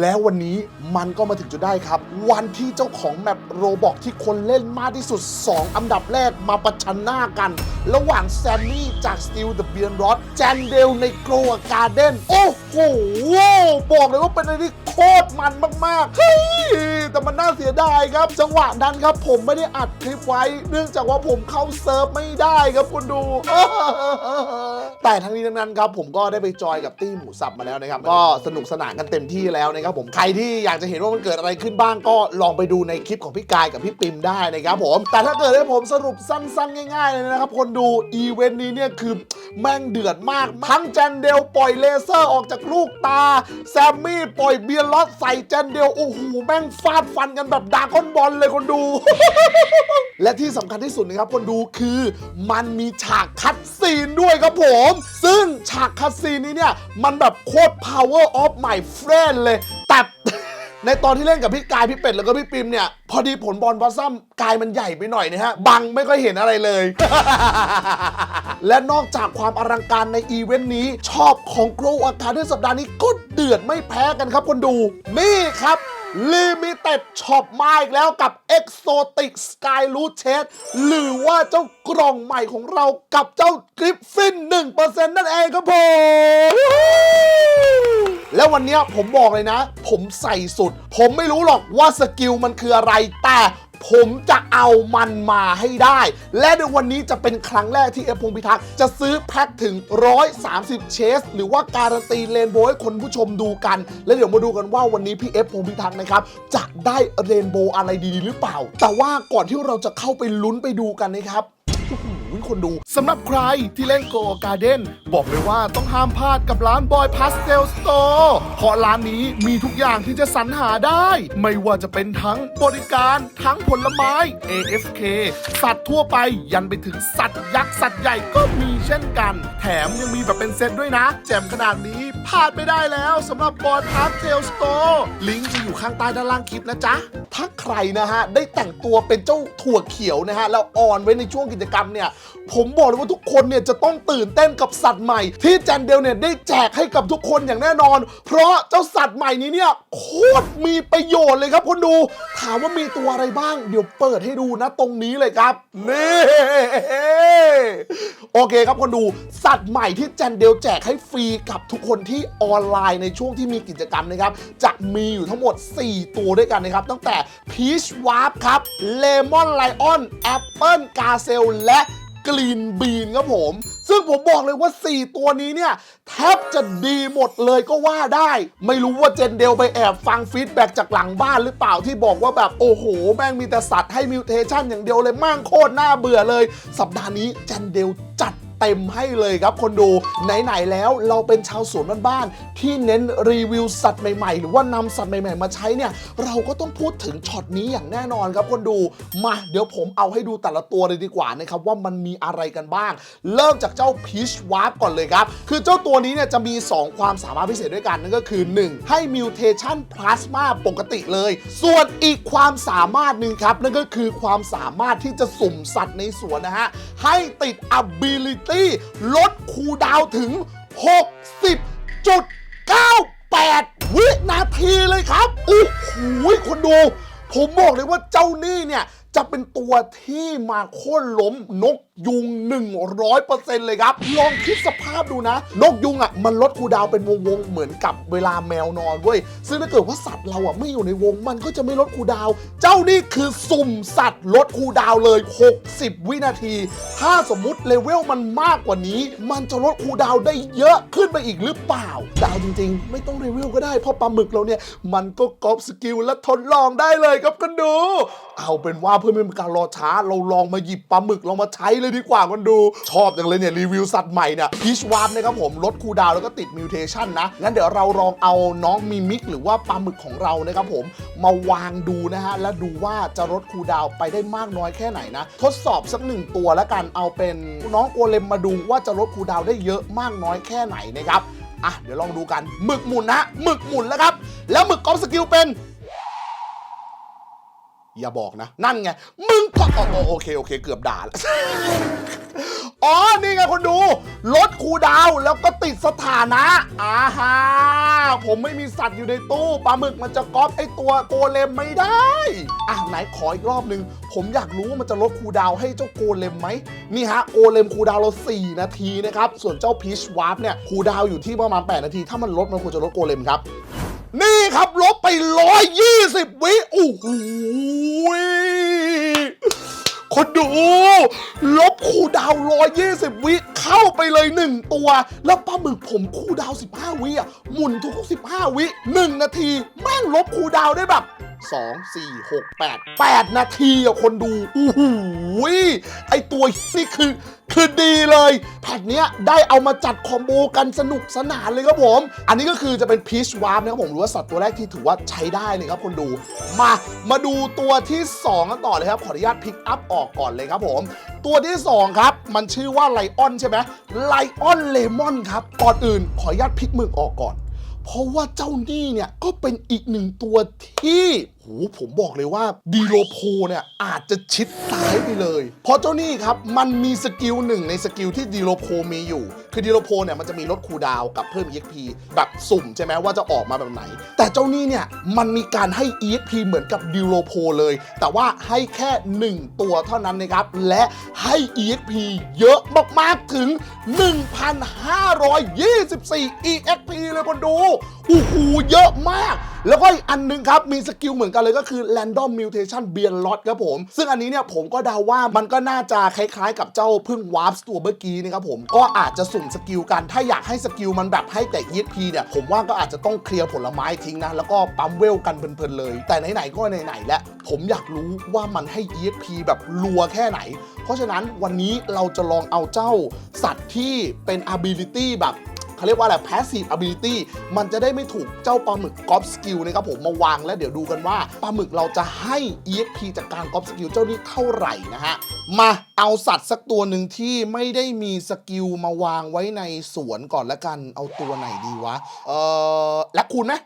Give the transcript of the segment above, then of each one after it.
แล้ววันนี้มันก็มาถึงจุดได้ครับ วันที่เจ้าของแมปโรบอกที่คนเล่นมากที่สุด 2 อันดับแรกมาประชันหน้ากัน ระหว่างแซมมี่จาก Steel the b e e r r o d แจนเดลในโกลการ์เด้นโอ้โห บอกเลยว่าเป็นอะไรที่โคตรมันมากๆเฮ้ยแต่มันน่าเสียดายครับ จังหวะนั้นครับผมไม่ได้อัดคลิปไว้ เนื่องจากว่าผมเข้าเซิร์ฟไม่ได้ครับคุณดู แต่ทั้งนี้ทั้งนั้นครับผมก็ได้ไปจอยกับตี้หมูสับมาแล้วนะครับก็สนุกสนานกันเต็มที่แล้วนะครับผมใครที่อยากจะเห็นว่ามันเกิดอะไรขึ้นบ้างก็ลองไปดูในคลิปของพี่กายกับพี่ปิมได้นะครับผม แต่ถ้าเกิดให้ผมสรุปสั้นๆ ง่ายๆเลยนะครับ คนดูอีเวนต์นี้เนี่ยคือแม่งเดือดมากทั้งแจนเดลปล่อยเลเซอร์ออกจากลูกตา แซมมี่ปล่อยเบียร์ล็อตใส่แจนเดลโอ้โหแม่งฟาดฟันกันแบบดาก้อนบอลเลยคนดู และที่สำคัญที่สุดนะครับคนดูคือมันมีฉากคัดซีนด้วยครับผม ซึ่งฉากคัดซีนนี้เนี่ยมันแบบโคตร power of my friend เลย แต่ในตอนที่เล่นกับพี่กายพี่เป็ดแล้วก็พี่ปิมเนี่ย พอดีผลบอลบอสซัมกายมันใหญ่ไปหน่อยนะฮะ บังไม่ค่อยเห็นอะไรเลย และนอกจากความอลังการในอีเวนต์นี้ ชอบของโกลอาการด้วยสัปดาห์นี้ก็เดือดไม่แพ้กันครับคนดู นี่ครับ ลิมิเต็ดช็อปมาอีกแล้วกับ Exotic Sky Root Chest หรือว่าเจ้ากล่องใหม่ของเรากับเจ้ากริฟฟิน 1%นั่นเองครับผม แล้ววันนี้ผมบอกเลยนะ ผมใส่สุด ผมไม่รู้หรอกว่าสกิลมันคืออะไรแต่ ผมจะเอามันมาให้ได้ และในวันนี้จะเป็นครั้งแรกที่เอฟพงพิทักษ์จะซื้อแพ็คถึง 130 เชส หรือว่าการันตีเรนโบว์ให้คนผู้ชมดูกัน และเดี๋ยวมาดูกันว่าวันนี้พี่เอฟพงพิทักษ์นะครับจะได้เรนโบว์อะไรดีหรือเปล่า แต่ว่าก่อนที่เราจะเข้าไปลุ้นไปดูกันนะครับ คนดูสำหรับใครที่เล่นโกการ์เด้นบอกเลยว่าต้องห้ามพลาดกับร้านบอยพาสเทลสโตร์เพราะร้านนี้มีทุกอย่างที่จะสรรหาได้ ไม่ว่าจะเป็นทั้งบริการทั้งผลไม้ AFK สัตว์ทั่วไปยันไปถึงสัตว์ยักษ์สัตว์ใหญ่ก็มีเช่นกัน แถมยังมีแบบเป็นเซตด้วยนะ แจ่มขนาดนี้พลาดไม่ได้แล้วสำหรับบอยพาสเทลสโตร์ลิงก์จะอยู่ข้างใต้ด้านล่างคลิปนะจ๊ะ ถ้าใครนะฮะ ได้แต่งตัวเป็นเจ้าถั่วเขียวนะฮะ แล้วออนไว้ในช่วงกิจกรรมเนี่ยผมบอกเลยว่าทุกคนเนี่ยจะต้องตื่นเต้นกับสัตว์ใหม่ ที่แจนเดลเนี่ยได้แจกให้กับทุกคนอย่างแน่นอน เพราะเจ้าสัตว์ใหม่นี้เนี่ยโคตรมีประโยชน์เลยครับคนดูถามว่ามีตัวอะไรบ้าง เดี๋ยวเปิดให้ดูนะตรงนี้เลยครับนี่โอเคครับคนดูสัตว์ใหม่ที่แจนเดลแจกให้ฟรีกับทุกคนที่ออนไลน์ในช่วงที่มีกิจกรรมนะครับจะมีอยู่ทั้งหมด 4 ตัวด้วยกันนะครับตั้งแต่ Peach Warp ครับ Lemon Lion Apple g a z e l และ กรีนบีนครับผม ซึ่งผมบอกเลยว่า 4 ตัวนี้เนี่ย แทบจะดีหมดเลยก็ว่าได้ ไม่รู้ว่าเจนเดลไปแอบฟังฟีดแบ็กจากหลังบ้านหรือเปล่าที่บอกว่าแบบ โอ้โห แม่งมีแต่สัตว์ให้มิวเทชันอย่างเดียวเลยมั่งโคตรน่าเบื่อเลย สัปดาห์นี้เจนเดลจัด เต็มให้เลยครับคนดูไหนๆแล้วเราเป็นชาวสวนบ้านๆที่เน้นรีวิวสัตว์ใหม่ๆ หรือว่านำสัตว์ใหม่ๆ มาใช้เนี่ยเราก็ต้องพูดถึงช็อตนี้อย่างแน่นอนครับคนดูมาเดี๋ยวผมเอาให้ดูแต่ละตัวเลยดีกว่านะครับว่ามันมีอะไรกันบ้าง เริ่มจากเจ้าพีชวาร์ปก่อนเลยครับ คือเจ้าตัวนี้เนี่ยจะมี 2 ความสามารถพิเศษด้วยกันนั่นก็คือ 1. ให้มิวเทชันพลาสมาปกติเลย ส่วนอีกความสามารถหนึ่งครับ นั่นก็คือความสามารถที่จะสุ่มสัตว์ในสวนนะฮะ ให้ติด ability ลดคูดาวถึง 60.98 วินาทีเลยครับโอ้โหคนดู ผมบอกเลยว่าเจ้านี่เนี่ย จะเป็นตัวที่มาโค่นล้มนก ยุง 100%เลยครับ ลองคิดสภาพดูนะ นกยุงอะ มันลดคูดาวเป็นวงๆเหมือนกับเวลาแมวนอนเว้ย ซึ่งถ้าเกิดว่าสัตว์เราอะไม่อยู่ในวงมันก็จะไม่ลดคูดาว เจ้านี่คือสุ่มสัตว์ลดคูดาวเลย 60 วินาที ถ้าสมมุติเลเวลมันมากกว่านี้ มันจะลดคูดาวได้เยอะขึ้นไปอีกหรือเปล่าดาวจริง ๆ ไม่ต้องเลเวลก็ได้เพราะปลาหมึกเราเนี่ยมันก็ก๊อปสกิลและทดลองได้เลยครับกันดู เอาเป็นว่าเพื่อไม่เป็นการรอช้าเราลองมาหยิบปลาหมึกลองมาใช้เลยดีกว่ากันดู ชอบจังเลยเนี่ย รีวิวสัตว์ใหม่เนี่ยพีชวาร์มนะครับผมลดคูดาวแล้วก็ติดมิวเทชันนะ งั้นเดี๋ยวเราลองเอาน้องมิมิกหรือว่าปลาหมึกของเรานะครับผมมาวางดูนะฮะ แล้วดูว่าจะลดคูดาวไปได้มากน้อยแค่ไหนนะ ทดสอบสักหนึ่งตัวแล้วกันเอาเป็นน้องโกเลมมาดูว่าจะลดคูดาวได้เยอะมากน้อยแค่ไหนนะครับอะเดี๋ยวลองดูกันหมึกหมุนนะหมึกหมุนแล้วครับแล้วหมึกกอล์ฟสกิลเป็น อย่าบอกนะ นั่นไง มึงก็อ๋อโอเค โอเค เกือบด่าแล้วอ๋อ นี่ไงคนดู ลดคูดาวแล้วก็ติดสถานะอ่าฮาผมไม่มีสัตว์อยู่ในตู้ปลาหมึกมันจะก๊อปไอตัวโกเลมไม่ได้ อะ ไหนขออีกรอบหนึ่งผมอยากรู้ว่ามันจะลดคูดาวให้เจ้าโกเลมไหม นี่ฮะ โกเลมคูดาวเรา4นาทีนะครับ ส่วนเจ้าพีชวาร์ปเนี่ยคูดาวอยู่ที่ประมาณ 8 นาที ถ้ามันลดมันควรจะลดโกเลมครับ นี่ครับลบไป 120 วิโอ้โหคนดู ลบคูดาวน์120วิ เข้าไปเลยหนึ่งตัว แล้วปลาหมึกผมคูดาวน์15วิอะหมุนทุก15วิหนึ่งนาที แม่งลบคูดาวได้แบบ 2 4 6 8 8 นาทีอะคนดูโอ้โหไอตัวนี่คือคือดีเลย แพทเนี้ยได้เอามาจัดคอมโบกันสนุกสนานเลยครับผม อันนี้ก็คือจะเป็นพีชวาร์ปนะครับผมหรือว่าสัตว์ตัวแรกที่ถือว่าใช้ได้เลยครับคนดู มามาดูตัวที่2กันต่อเลยครับ ขออนุญาตพิกอัพออกก่อนเลยครับผม ตัวที่ 2 ครับ มันชื่อว่าไลออนใช่ไหมไลออนเลมอนครับก่อนอื่นขออนุญาตพลิกมือออกก่อน เพราะว่าเจ้านี่เนี่ยก็เป็นอีกหนึ่งตัวที่โหผมบอกเลยว่าดีโลโพเนี่ยอาจจะชิดซ้ายไปเลย เพราะเจ้านี่ครับมันมีสกิลหนึ่งในสกิลที่ดีโลโพมีอยู่คือดีโลโพเนี่ยมันจะมีลดคูดาวกับเพิ่ม EXP แบบสุ่มใช่ไหมว่าจะออกมาแบบไหน แต่เจ้านี่เนี่ยมันมีการให้ EXP เหมือนกับดีโลโพเลย แต่ว่าให้แค่ 1 ตัวเท่านั้นนะครับ และให้ EXP เยอะมากๆถึง 1,524 EXP เลยคนดูโอ้โหเยอะมาก แล้วก็อีกอันหนึงครับ มีสกิลเหมือนกันเลยก็คือ Random Mutation b e a r l o t ครับผม ซึ่งอันนี้เนี่ยผมก็เดาว่ามันก็น่าจะคล้ายๆ กับเจ้าพึ่ง Warp ตัวเมื่อกี้นะครับผมก็อาจจะสุมสกิลกัน ถ้าอยากให้สกิลมันแบบให้แต่ EXP เนี่ย ผมว่าก็อาจจะต้องเคลียร์ผลไม้ทิ้งนะ แล้วก็ปั๊มเวลกันเพลินๆเลย แต่ไหนๆก็ไหนๆแล้วผมอยากรู้ว่ามันให้ EXP แบบรัวแค่ไหน เพราะฉะนั้นวันนี้เราจะลองเอาเจ้าสัตว์ที่เป็น ability แบบ เขาเรียกว่าอะไร passive ability มันจะได้ไม่ถูกเจ้าปลาหมึกกอล์ฟสกิลนะครับผมมาวางแล้วเดี๋ยวดูกันว่าปลาหมึกเราจะให้ EXP จากการกอล์ฟสกิลเจ้านี้เท่าไหร่นะฮะ มาเอาสัตว์สักตัวหนึ่งที่ไม่ได้มีสกิลมาวางไว้ในสวนก่อนละกันเอาตัวไหนดีวะ เออแลคคูนไหม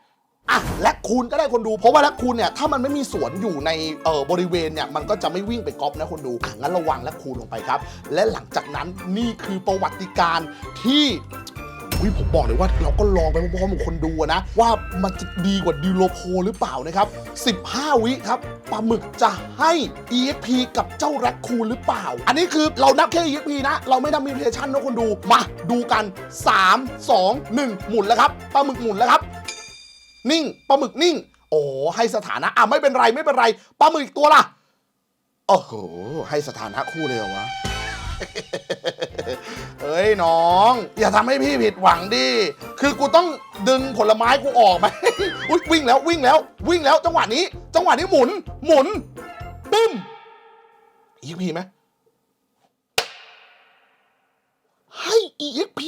อะแลคคูนก็ได้คนดู เพราะว่าแลคคูนเนี่ย ถ้ามันไม่มีสวนอยู่ในเอ่อบริเวณเนี่ย มันก็จะไม่วิ่งไปก๊อปนะคนดู อะงั้นระวังแลคคูนลงไปครับ และหลังจากนั้นนี่คือประวัติการที่ อุ๊ยผมบอกเลยว่าเราก็ลองไปพร้อมๆกับคนดูอะนะ ว่ามันจะดีกว่าดิโลโพหรือเปล่านะครับ 15 วิครับปลาหมึกจะให้ EXP กับเจ้าแร็คคูนหรือเปล่า อันนี้คือเรานับแค่ EXP นะ เราไม่นับมิวเทชันนะคนดูมาดูกัน 3 2 1 หมุนแล้วครับปลาหมึกหมุนแล้วครับ นิ่งปลาหมึกนิ่ง โอ้ให้สถานะอะไม่เป็นไรไม่เป็นไรปลาหมึกอีกตัวล่ะโอ้โหให้สถานะคู่เลยเหรอวะ เฮ้ยน้อง อย่าทำให้พี่ผิดหวังดิ คือกูต้องดึงผลไม้กูออกไหม อุ๊ยวิ่งแล้ววิ่งแล้ววิ่งแล้วจังหวะนี้ จังหวะนี้หมุน หมุนปึ้มอีกพีไหมให้ EXP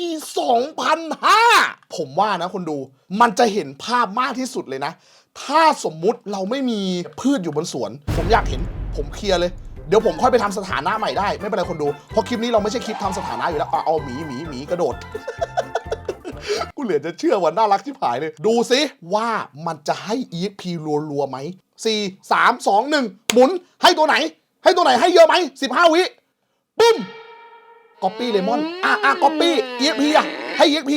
2,005 ผมว่านะคนดู มันจะเห็นภาพมากที่สุดเลยนะ ถ้าสมมุติเราไม่มีพืชอยู่บนสวน ผมอยากเห็น ผมเคลียร์เลย เดี๋ยวผมค่อยไปทำสถานะใหม่ได้ ไม่เป็นไรคนดู เพราะคลิปนี้เราไม่ใช่คลิปทำสถานะอยู่แล้วเอาเอาหมีหมีหมีกระโดด กูเหลือจะเชื่อว่าน่ารักที่ผายเลย ดูซิว่ามันจะให้ EXP รัวๆไหม4 3 2 1หมุนให้ตัวไหน ให้ตัวไหนให้เยอะไหม15วิปุ้มก๊อปปี้เลมอนอะอะก๊อปปี้ EXP อะให้ EXP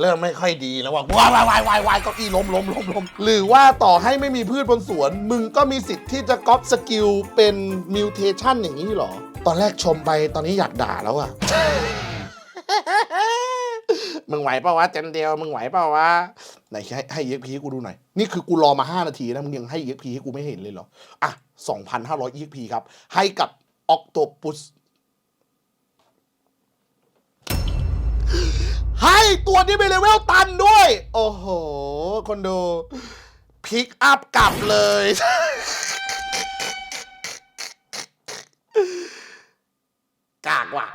เริ่มไม่ค่อยดีแล้วว่ะวายวายวายวายวายเก้าอี้ล้มล้มล้มล้มหรือว่าต่อให้ไม่มีพืชบนสวน มึงก็มีสิทธิ์ที่จะก๊อปสกิลเป็นมิวเทชันอย่างนี้เหรอ ตอนแรกชมไปตอนนี้อยากด่าแล้วอะ มึงไหวเปล่าวะเจนเดียวมึงไหวเปล่าวะไหนให้ให้ EXP ให้กูดูหน่อย นี่คือกูรอมา 5 นาทีนะ มึงยังให้ EXP ให้กูไม่เห็นเลยเหรอ อะ 2,500 EXP ครับ ให้กับ Octopus ให้ตัวนี้เป็นเลเวลตันด้วย โอ้โห คนดูพิกอัพกลับเลย กากว่ะ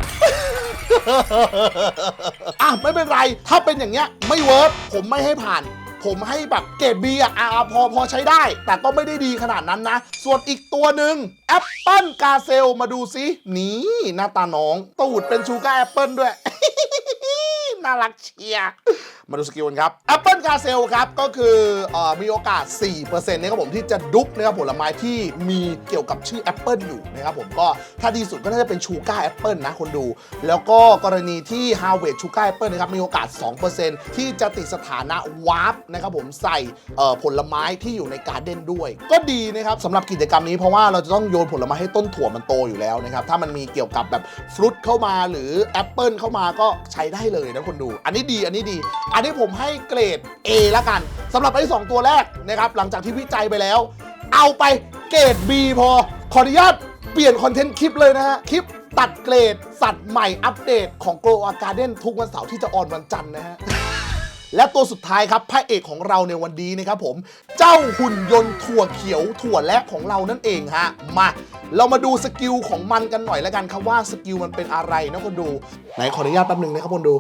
อะ ไม่เป็นไร ถ้าเป็นอย่างเงี้ย ไม่เวิร์กผมไม่ให้ผ่าน ผมให้แบบเกรดบีอะอะอะพอพอใช้ได้ แต่ก็ไม่ได้ดีขนาดนั้นนะ ส่วนอีกตัวหนึ่งแอปเปิลกาเซลมาดูซิ นี่ หน้าตาน้อง ตูดเป็นชูการ์แอปเปิลด้วย น่ารักเชียร์ มาดูสกิลกันครับ Apple Car s e l ครับ ก็คืออมีโอกาส 4%นะครับผมที่จะดุ๊กนะครับผลไม้ที่มีเกี่ยวกับชื่อ Apple อยู่นะครับผมก็ถ้าดีสุดก็น่าจะเป็นชูการ์แอปเปิลนะคนดู แล้วก็กรณีที่ Harvest ชูการ์แอปเปิลนะครับมีโอกาส 2%ที่จะติดสถานะวาร์ปนะครับผมใส่ผลไม้ที่อยู่ในการ์เด้นด้วย ก็ดีนะครับสำหรับกิจกรรมนี้เพราะว่าเราจะต้องโยนผลไม้ให้ต้นถั่วมันโตอยู่แล้วนะครับถ้ามันมีเกี่ยวกับแบบฟรุตเข้ามาหรือแอปเปิลเข้ามาก็ใช้ได้เลยนะคนดู อันนี้ดีอันนี้ดีอันนี้ผมให้เกรด A ละกันสำหรับไอ้สองตัวแรกนะครับหลังจากที่วิจัยไปแล้ว เอาไปเกรด B พอ ขออนุญาตเปลี่ยนคอนเทนต์คลิปเลยนะฮะ คลิปตัดเกรด สัตว์ใหม่อัปเดตของ Glow a Garden ทุกวันเสาร์ที่จะออนวันจันทร์นะฮะ และตัวสุดท้ายครับพระเอกของเราในวันนี้นะครับผม เจ้าหุ่นยนต์ถั่วเขียวถั่วและของเรานั่นเองฮะ มา เรามาดูสกิลของมันกันหน่อยแล้วกันครับว่าสกิลมันเป็นอะไรนะคนดู ไหนขออนุญาตแป๊บหนึ่งนะครับคนดู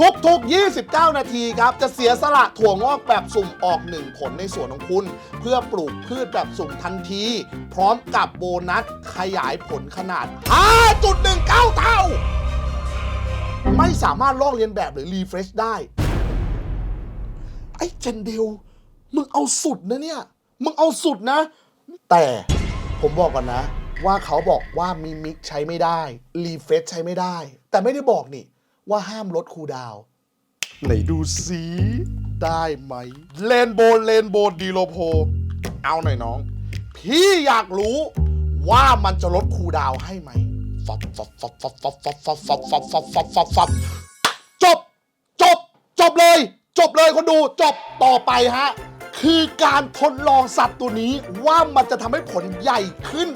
ทุกๆ 29 นาทีครับ จะเสียสละถั่วงอกแบบสุ่มออก1ผลในสวนของคุณ เพื่อปลูกพืชแบบสุ่มทันที พร้อมกับโบนัสขยายผลขนาด 5.19 เท่า ไม่สามารถลอกเลียนแบบหรือรีเฟรชได้ ไอ้เจนเดลมึงเอาสุดนะเนี่ย มึงเอาสุดนะ แต่ผมบอกก่อนนะ ว่าเขาบอกว่ามีมิกใช้ไม่ได้ รีเฟรชใช้ไม่ได้ แต่ไม่ได้บอกนี่ ว่าห้ามลดคูดาวไหนดูสิได้ไหมเลนโบเลนโบดีโลโพ เอาหน่อยน้อง พี่อยากรู้ว่ามันจะลดคูดาวให้ไหมฟับฟับฟับฟับฟับฟับฟับฟับฟับฟับฟับฟับฟับจบ จบ จบเลย จบเลยคนดูจบต่อไปฮะ คือการทดลองสัตว์ตัวนี้ว่ามันจะทำให้ผลใหญ่ขึ้น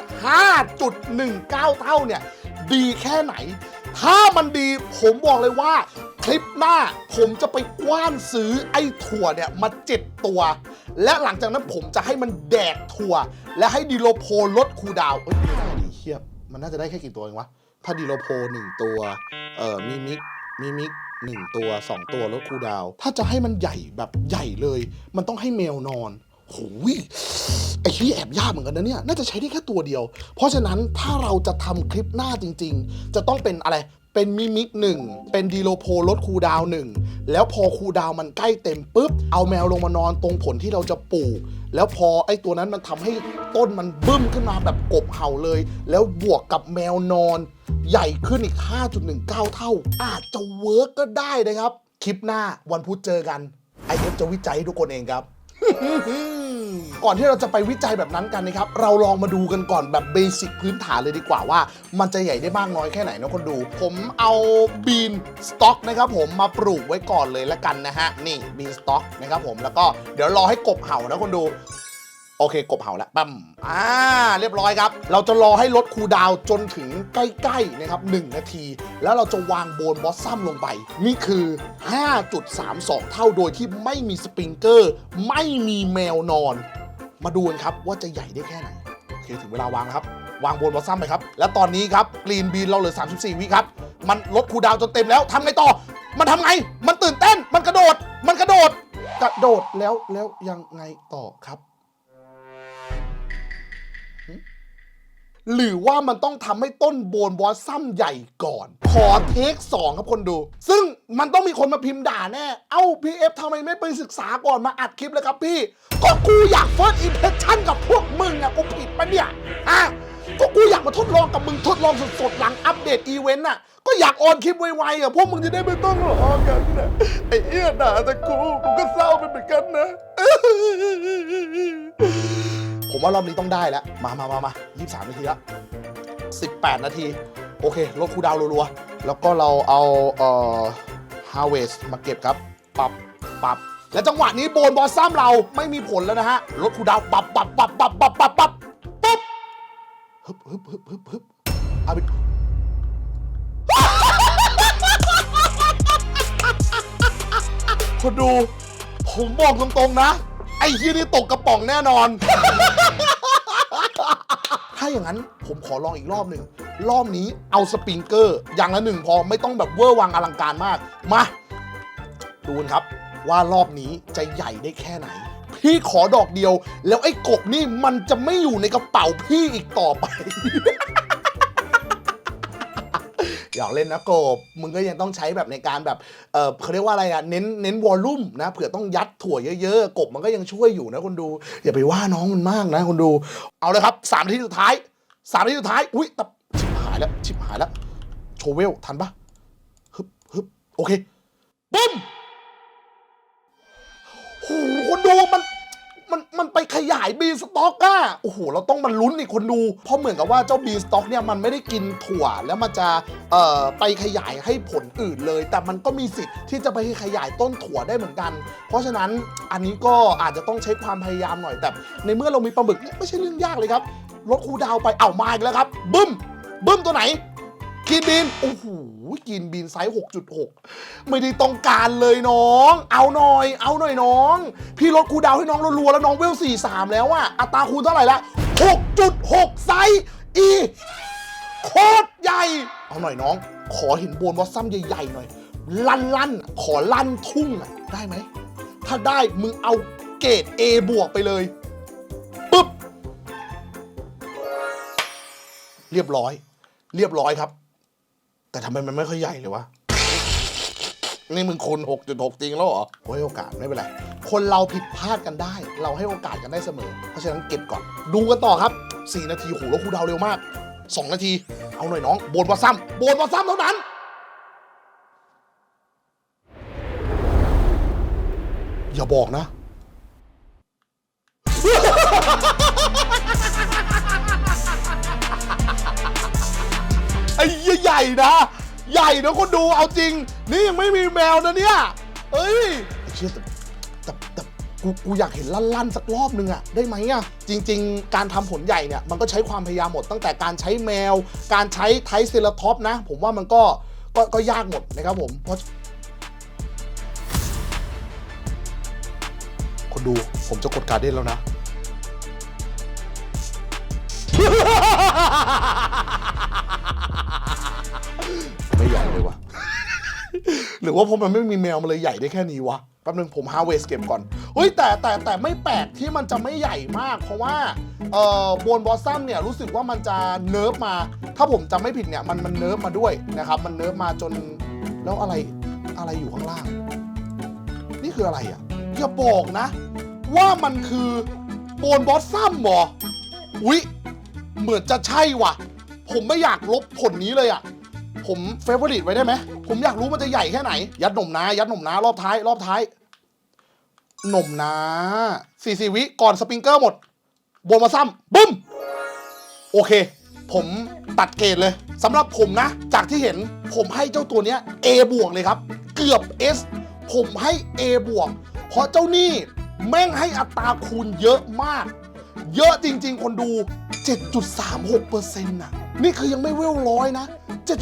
5.19 เท่าเนี่ย ดีแค่ไหน ถ้ามันดีผมบอกเลยว่า คลิปหน้าผมจะไปกว้านซื้อไอ้ถั่วเนี่ยมาเจ็ดตัว และหลังจากนั้นผมจะให้มันแดกถั่ว และให้ดีโลโพลดคูดาวเอ้ยไม่ได้ดิเฮียบ มันน่าจะได้แค่กี่ตัวเองวะ ถ้าดีโลโพหนึ่งตัว เอ่อมิมิกมิมิกหนึ่งตัวสองตัวลดคูดาว ถ้าจะให้มันใหญ่แบบใหญ่เลย มันต้องให้แมวนอน โหยไอ้ที่แอบยากเหมือนกันนะเนี่ย น่าจะใช้ได้แค่ตัวเดียว เพราะฉะนั้นถ้าเราจะทำคลิปหน้าจริง ๆ จะต้องเป็นอะไร เป็นมิมิกหนึ่ง เป็นดีโลโพลดคูดาวหนึ่ง แล้วพอคูดาวมันใกล้เต็มปุ๊บ เอาแมวลงมานอนตรงผลที่เราจะปลูก แล้วพอไอ้ตัวนั้นมันทำให้ต้นมันบึ้มขึ้นมาแบบกบเห่าเลย แล้วบวกกับแมวนอน ใหญ่ขึ้นอีก 5.19 เท่า อาจจะเวิร์กก็ได้นะครับ คลิปหน้าวันพุธเจอกัน IF จะวิจัยให้ทุกคนเองครับ ก่อนที่เราจะไปวิจัยแบบนั้นกันนะครับ เราลองมาดูกันก่อนแบบเบสิกพื้นฐานเลยดีกว่าว่า มันจะใหญ่ได้มากน้อยแค่ไหนนะคนดู ผมเอาบีนสต็อกนะครับผมมาปลูกไว้ก่อนเลยละกันนะฮะ นี่บีนสต็อกนะครับผมแล้วก็เดี๋ยวรอให้กบเห่านะคนดูโอเค กบเห่าแล้วปั๊มอ่า เรียบร้อยครับ เราจะรอให้ลดคูดาวจนถึงใกล้ ๆ นะครับ 1 นาที แล้วเราจะวางโบนบอสซัมลงไป นี่คือ 5.32 เท่าโดยที่ไม่มีสปริงเกอร์ ไม่มีแมวนอน มาดูกันครับว่าจะใหญ่ได้แค่ไหนโอเคถึงเวลาวางครับ วางบนวอสซัมไปครับ แล้วตอนนี้ครับกรีนบีนเราเหลือ 34 วิครับ มันลดคูดาวจนเต็มแล้วทำไงต่อ มันทำไง มันตื่นเต้น มันกระโดด มันกระโดด กระโดดแล้วแล้วยังไงต่อครับ หรือว่ามันต้องทำให้ต้นโบนบอสซัมใหญ่ก่อน ขอเทคสองครับคนดู ซึ่งมันต้องมีคนมาพิมพ์ด่าแน่ เอ้าพี่เอฟทำไมไม่ไปศึกษาก่อนมาอัดคลิปเลยครับพี่ ก็กูอยากเฟิร์สอิมเพรสชั่นกับพวกมึงอะกูผิดปะเนี่ยอะก็กูอยากมาทดลองกับมึงทดลองสดๆ หลังอัปเดตอีเวนต์อะก็อยากออนคลิปไวๆอะพวกมึงจะได้ไม่ต้องรอกันนะไอ้เอี้ยด่าแต่กู กูก็เศร้าไปเหมือนกันนะ ผมว่ารอบนี้ต้องได้แล้ว มามามามา23 นาทีแล้ว18 นาที โอเค ลดคูดาวรัวๆ แล้วก็เราเอาเอ่อ harvest มาเก็บครับ ปรับ ปรับ และจังหวะนี้โบนบอสซัมเราไม่มีผลแล้วนะฮะ ลดคูดาว ปรับ ปรับ ปรับ ปรับ ปรับ ปรับ ปรับปุ๊บฮึบฮึบฮึบฮึบฮึบอาไปคนดู ผมบอกตรงๆนะ ไอ้ที่นี่ตกกระป๋องแน่นอน อย่างนั้นผมขอลองอีกรอบหนึ่งรอบนี้เอาสปริงเกอร์ อย่างละหนึ่งพอไม่ต้องแบบเวอร์วังอลังการมาก มาดูนครับว่ารอบนี้จะใหญ่ได้แค่ไหน พี่ขอดอกเดียว แล้วไอ้กบนี่มันจะไม่อยู่ในกระเป๋าพี่อีกต่อไป ยอกเล่นนะกบมึงก็ยังต้องใช้แบบในการแบบเออเขาเรียกว่าอะไรอะเน้นเน้นวอลลุ่มนะเผื่อต้องยัดถั่วเยอะๆกบมันก็ยังช่วยอยู่นะคุณดู อย่าไปว่าน้องมันมากนะคุณดู เอาเลยครับสามนาทีสุดท้ายสามนาทีสุดท้ายอุ้ยตับชิบหายแล้วชิบหายแล้วโชเวลทันปะฮึบฮึบโอเคบึ้มโหคนดูมัน มันมันไปขยายบีสต็อกอะโอ้โห เราต้องมันลุ้นอีกคนดู เพราะเหมือนกับว่าเจ้าบีสต็อกเนี่ยมันไม่ได้กินถั่วแล้วมันจะเอ่อไปขยายให้ผลอื่นเลย แต่มันก็มีสิทธิ์ที่จะไปขยายต้นถั่วได้เหมือนกัน เพราะฉะนั้นอันนี้ก็อาจจะต้องใช้ความพยายามหน่อยแต่ ในเมื่อเรามีปลาหมึกไม่ใช่เรื่องยากเลยครับลดคูดาวไปเอามาอีกแล้วครับบึ้มบึ้มตัวไหน กินบีนโอ้โห กินบีนไซส์ 6.6 ไม่ได้ต้องการเลยน้อง เอาหน่อย เอาหน่อยน้อง พี่ลดคูดาวให้น้องรัวๆแล้วน้องเวล 43 แล้วอะอัตราคูณเท่าไหร่ละ 6.6 ไซส์ อี โคตรใหญ่ เอาหน่อยน้อง ขอเห็นโบนวอสซัมใหญ่ๆหน่อย ลั่นลั่นๆขอลั่นทุ่งอะได้ไหม ถ้าได้มึงเอาเกรด A บวกไปเลย ปึ๊บ เรียบร้อย เรียบร้อยครับ แต่ทำไมมันไม่ค่อยใหญ่เลยวะ นี่มึงคูณ6.6 จริงแล้วเหรอโอ้โอกาสไม่เป็นไร คนเราผิดพลาดกันได้ เราให้โอกาสกันได้เสมอ เพราะฉะนั้นเก็บก่อน ดูกันต่อครับ 4 นาทีโหแล้วครูดาวเร็วมาก 2 นาที เอาหน่อยน้อง โบนวาซ้ำโบนวาซ้ำเท่านั้นอย่าบอกนะ อ้เหี้ยใหญ่นะ ใหญ่นะคนดูเอาจริง นี่ยังไม่มีแมวนะเนี่ยเอ้ยไอ้เชี่ยแต่แต่แต่กูกูอยากเห็นลั่นๆสักรอบนึงอะได้ไหมอะจริง ๆ การทำผลใหญ่เนี่ยมันก็ใช้ความพยายามหมดตั้งแต่การใช้แมว การใช้ไทเซราท็อปนะ ผมว่ามันก็ก็ก็ยากหมดนะครับผมเพราะ คนดูผมจะกดการเด้นแล้วนะ ไม่ใหญ่เลยวะหรือว่าเพราะมันไม่มีแมวมันเลยใหญ่ได้แค่นี้วะแป๊บนึงผมฮาเวสเก็บก่อนเฮ้ยแต่แต่แต่ไม่แปลกที่มันจะไม่ใหญ่มาก เพราะว่าเอ่อบนบอสซัมเนี่ยรู้สึกว่ามันจะเนิร์ฟมา ถ้าผมจำไม่ผิดเนี่ยมันมันเนิร์ฟมาด้วยนะครับ มันเนิร์ฟมาจนแล้วอะไรอะไรอยู่ข้างล่าง นี่คืออะไรอะอย่าบอกนะ ว่ามันคือโบนบอสซัมหรออุ๊ย เหมือนจะใช่ว่ะ ผมไม่อยากลบผลนี้เลยอะ ผมเฟเวอริตไว้ได้ไหม ผมอยากรู้มันจะใหญ่แค่ไหน ยัดหนมนายัดหนมนารอบท้าย รอบท้าย หนมนาสี่สี่วิก่อนสปริงเกอร์หมด บนมาซ้ำบึ้ม โอเค ผมตัดเกรดเลยสำหรับผมนะ จากที่เห็นผมให้เจ้าตัวเนี้ย A บวกเลยครับ เกือบ S ผมให้ A บวกเพราะเจ้านี่แม่งให้อัตราคูณเยอะมาก เยอะจริง ๆ คนดู 7.36%น่ะ นี่คือยังไม่เวลร้อยนะ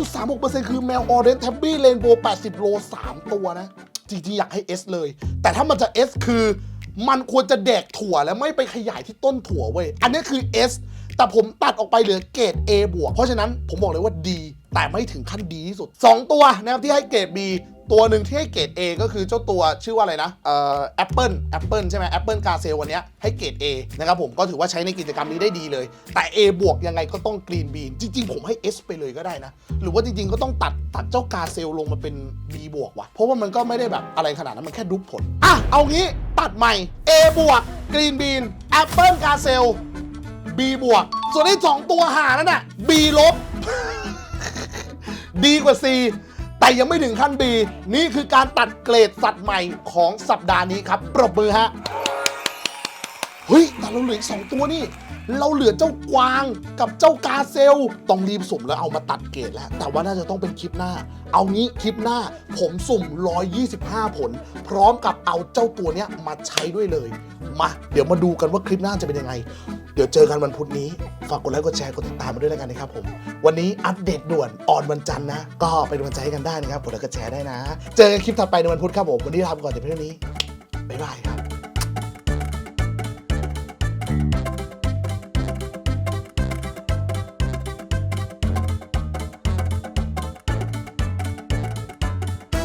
7.36%คือแมวออเรนแทบบี้เรนโบว์80 โล 3 ตัวนะ จริง ๆ อยากให้ S เลย แต่ถ้ามันจะ S คือมันควรจะแดกถั่วแล้วไม่ไปขยายที่ต้นถั่วเว้ย อันนี้คือ S แต่ผมตัดออกไปเหลือเกรด A บวก เพราะฉะนั้นผมบอกเลยว่าดี แต่ไม่ถึงขั้นดีที่สุด 2 ตัวนะครับที่ให้เกรด B ตัวหนึ่งที่ให้เกรด A ก็คือเจ้าตัวชื่อว่าอะไรนะเอ่อ Apple Apple ใช่ไหม Apple กาเซลวันนี้ให้เกรด A นะครับผมก็ถือว่าใช้ในกิจกรรมนี้ได้ดีเลย แต่ A บวกยังไงก็ต้อง Green Bean จริง ๆ ผมให้ S ไปเลยก็ได้นะ หรือว่าจริง ๆ ก็ต้องตัดตัดเจ้ากาเซลลงมาเป็น B บวกว่ะเพราะว่ามันก็ไม่ได้แบบอะไรขนาดนั้นมันแค่ดุบผลอะเอางี้ตัดใหม่ A บวก Green Bean Apple กาเซล B บวกส่วนไอ้สองตัวหานั่นน่ะ B ลบ ดีกว่า C แต่ยังไม่ถึงขั้น B นี่คือการตัดเกรดสัตว์ใหม่ของสัปดาห์นี้ครับ ปรบมือฮะ เฮ้ย แต่เราเหลืออีกสองตัวนี่ เราเหลือเจ้ากวางกับเจ้ากาเซล ต้องรีบสุ่มแล้วเอามาตัดเกรดแล้ว แต่ว่าน่าจะต้องเป็นคลิปหน้า เอางี้คลิปหน้าผมสุ่ม 125 ผล พร้อมกับเอาเจ้าตัวเนี้ยมาใช้ด้วยเลย มา เดี๋ยวมาดูกันว่าคลิปหน้าจะเป็นยังไง เดี๋ยวเจอกันวันพุธนี้ ฝากกดไลค์กดแชร์กดติดตามมาด้วยแล้วกันนะครับผม วันนี้อัปเดตด่วนออนวันจันทร์นะ ก็เป็นกำลังใจให้กันได้นะครับกดไลค์กดแชร์ได้นะ เจอกันคลิปถัดไปในวันพุธครับผมวันนี้ลาไปก่อนแต่เพียงเท่านี้บ๊ายบายครับ